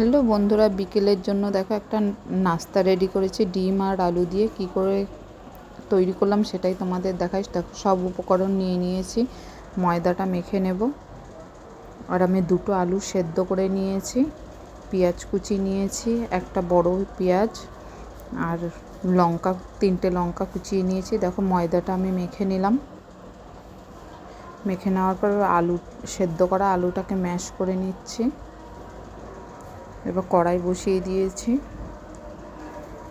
Hello বন্ধুরা, বিকেলের জন্য দেখো একটা নাস্তা রেডি করেছি, ডিম আর আলু দিয়ে। কি করে তৈরি করলাম সেটাই তোমাদের দেখাই। দেখো, সব উপকরণ নিয়ে নিয়েছি, ময়দাটা মেখে নেব। আর আমি দুটো আলু সেদ্ধ করে নিয়েছি, পেঁয়াজ কুচি নিয়েছি, একটা বড় পেঁয়াজ আর লঙ্কা, তিনটে লঙ্কা কুচিয়ে নিয়েছি। দেখো, ময়দাটা আমি মেখে নিলাম। মেখে নেওয়ার পর আলু, সেদ্ধ করা আলুটাকে ম্যাশ করে নিচ্ছি। এবার কড়াই বসিয়ে দিয়েছি।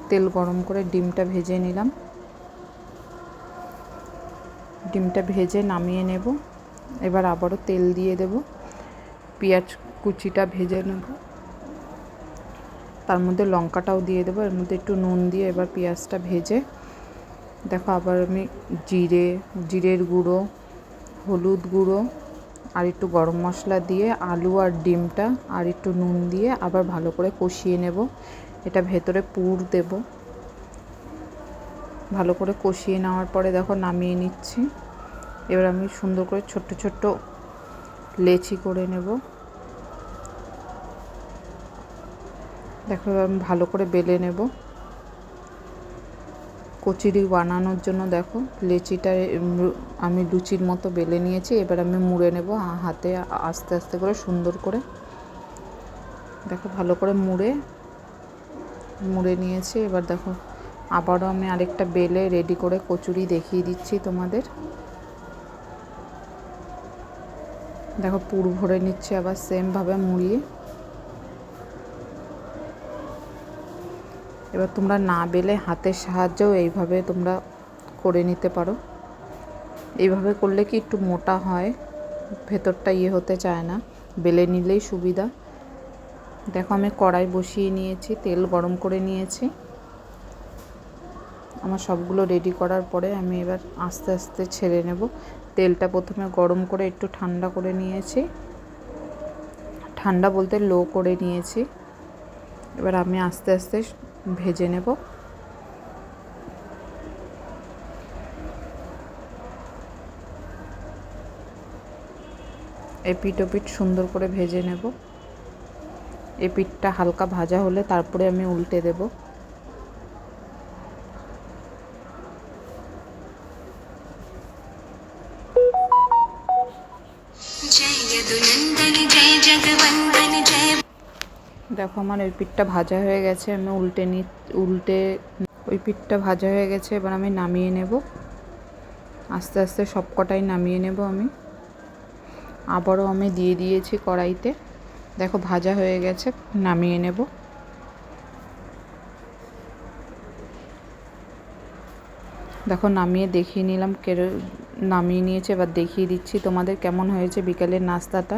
তেল গরম করে ডিমটা ভেজে নিলাম। ডিমটা ভেজে নামিয়ে নেব। এবার আবারও তেল দিয়ে দেব। পেঁয়াজ কুচিটা ভেজে নেব। তার মধ্যে লঙ্কাটাও দিয়ে দেবো। এর মধ্যে একটু নুন দিয়ে এবার পেঁয়াজটা ভেজে দেখো আবার আমি জিরে, জিরের গুঁড়ো, হলুদ গুঁড়ো আর একটু গরম মশলা দিয়ে আলু আর ডিমটা আর একটু নুন দিয়ে আবার ভালো করে কষিয়ে নেব। এটা ভেতরে পুর দেব। ভালো করে কষিয়ে নেওয়ার পরে দেখো নামিয়ে নিচ্ছি। এবার আমি সুন্দর করে ছোট্ট ছোট্ট লেচি করে নেব। দেখো আমি ভালো করে বেলে নেব। কচুরি বানানোর জন্য দেখো, লেচিটা আমি লুচির মতো বেলে নিয়েছি, এবার আমি মুড়ে নেব হাতে আস্তে আস্তে করে সুন্দর করে। দেখো ভালো করে মুড়ে মুড়ে নিয়েছি, এবার দেখো আবারও আমি আরেকটা বেলে রেডি করে কচুরি দেখিয়ে দিচ্ছি তোমাদের। দেখো পুর ভরে নিচ্ছে আবার সেমভাবে মুড়িয়ে। এবার তোমরা না বেলে হাতের সাহায্যেও এইভাবে তোমরা করে নিতে পারো। এইভাবে করলে কি একটু মোটা হয়? ভেতরটা ইয়ে হতে চায় না। বেলে নিলেই সুবিধা। দেখো আমি কড়াই বসিয়ে নিয়েছি, তেল গরম করে নিয়েছি। আমার সবগুলো রেডি করার পরে আমি এবার আস্তে আস্তে ছেড়ে নেব। তেলটা প্রথমে গরম করে একটু ঠান্ডা করে নিয়েছি। ঠান্ডা বলতে লো করে নিয়েছি। এবার আমি আস্তে আস্তে ভেজে নেব। এপিট ওপিট সুন্দর করে ভেজে নেব। এপিটটা হালকা ভাজা হলে তারপরে আমি উল্টে দেব। দেখো আমার ওই পিঠটা ভাজা হয়ে গেছে, আমি উল্টে নি, উল্টে ওই পিঠটা ভাজা হয়ে গেছে, এবার আমি নামিয়ে নেব। আস্তে আস্তে সব কটাই নামিয়ে নেব আমি। আবারও আমি দিয়ে দিয়েছি কড়াইতে। দেখো ভাজা হয়ে গেছে, নামিয়ে নেব। দেখো নামিয়ে দেখিয়ে নিলাম, কেরো, নামিয়ে নিয়েছে, এবার দেখিয়ে দিচ্ছি তোমাদের কেমন হয়েছে বিকেলের নাস্তাটা।